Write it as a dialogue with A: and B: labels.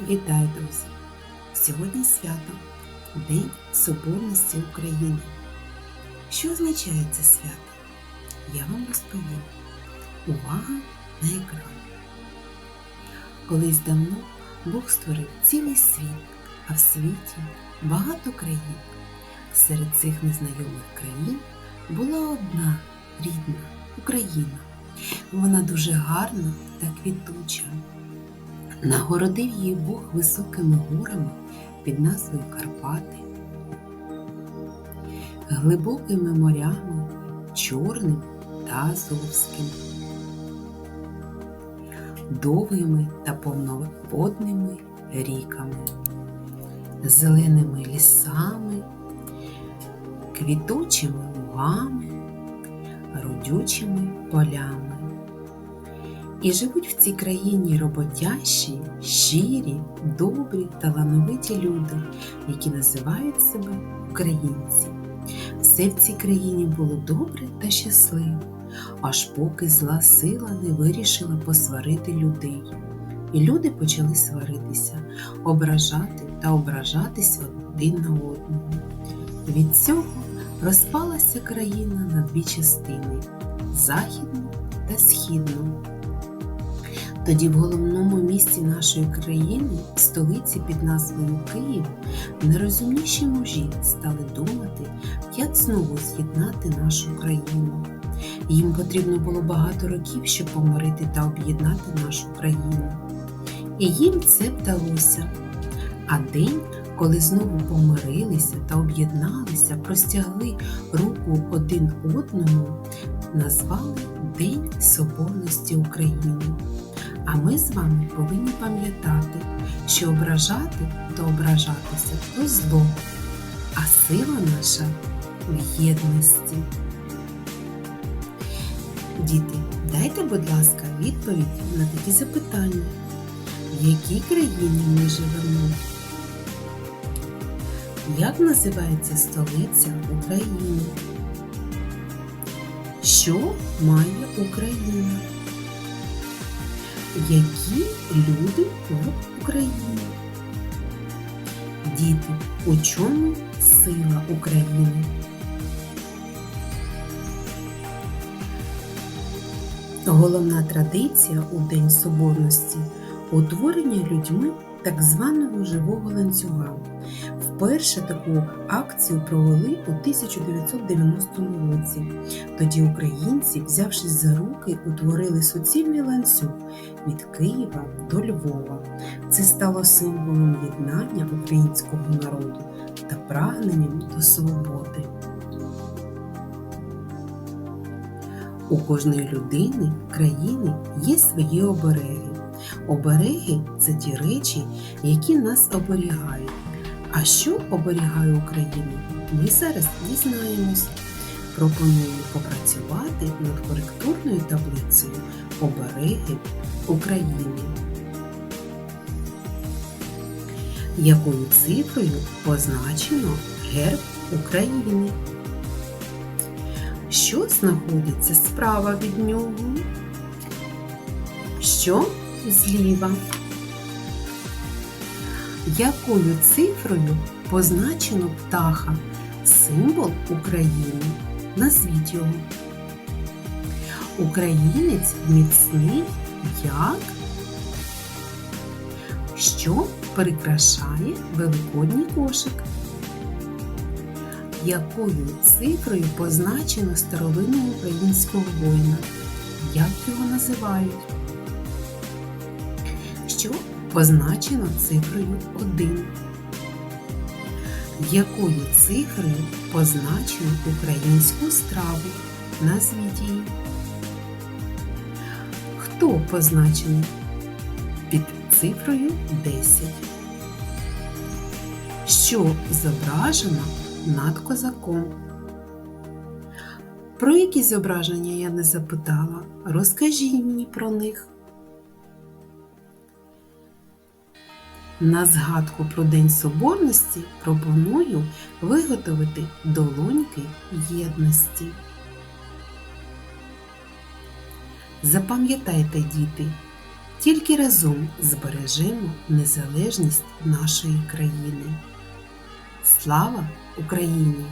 A: Вітаю, друзі! Сьогодні свято День Соборності України. Що означає це свято? Я вам розповім. Увага на екран. Колись давно Бог створив цілий світ, а в світі багато країн. Серед цих незнайомих країн була одна рідна Україна. Вона дуже гарна та квітуча. Нагородив її Бог високими горами під назвою Карпати, глибокими морями Чорним та Азовським, довгими та повноводними ріками, зеленими лісами, квітучими лугами, родючими полями. І живуть в цій країні роботящі, щирі, добрі, талановиті люди, які називають себе українці. Все в цій країні було добре та щасливо, аж поки зла сила не вирішила посварити людей. І люди почали сваритися, ображати та ображатись один на одного. Від цього розпалася країна на дві частини західну та східну. Тоді в головному місті нашої країни, столиці під назвою Київ, нерозумніші мужі стали думати, як знову з'єднати нашу країну. Їм потрібно було багато років, щоб помирити та об'єднати нашу країну. І їм це вдалося. А день, коли знову помирилися та об'єдналися, простягли руку один одному, назвали День Соборності України. А ми з вами повинні пам'ятати, що ображати та ображатися то зло, а сила наша в єдності. Діти, дайте, будь ласка, відповідь на такі запитання. В якій країні ми живемо? Як називається столиця України? Що має Україна? Які люди в Україні? Діти, у чому сила України? Головна традиція у День Соборності утворення людьми так званого живого ланцюга. Вперше таку акцію провели у 1990 році. Тоді українці, взявшись за руки, утворили суцільний ланцюг від Києва до Львова. Це стало символом єднання українського народу та прагненням до свободи. У кожної людини, країни є свої обереги. Обереги це ті речі, які нас оберігають. А що оберігає Україну? Ми зараз дізнаємось. Пропоную попрацювати над коректурною таблицею Обереги України. Якою цифрою позначено герб України? Що знаходиться справа від нього? Що зліва? Якою цифрою позначено птаха? Символ України. Назвіть його. Українець міцний як? Що прикрашає великодній кошик? Якою цифрою позначено старовинного українського воїна? Як його називають? Що позначено цифрою 1? Якою цифрою позначено українську страву? Назвіть її. Хто позначений під цифрою 10? Що зображено над козаком? Про які зображення я не запитала? Розкажіть мені про них. На згадку про День Соборності пропоную виготовити долоньки єдності. Запам'ятайте, діти, Тільки разом збережемо незалежність нашої країни. Слава Україні!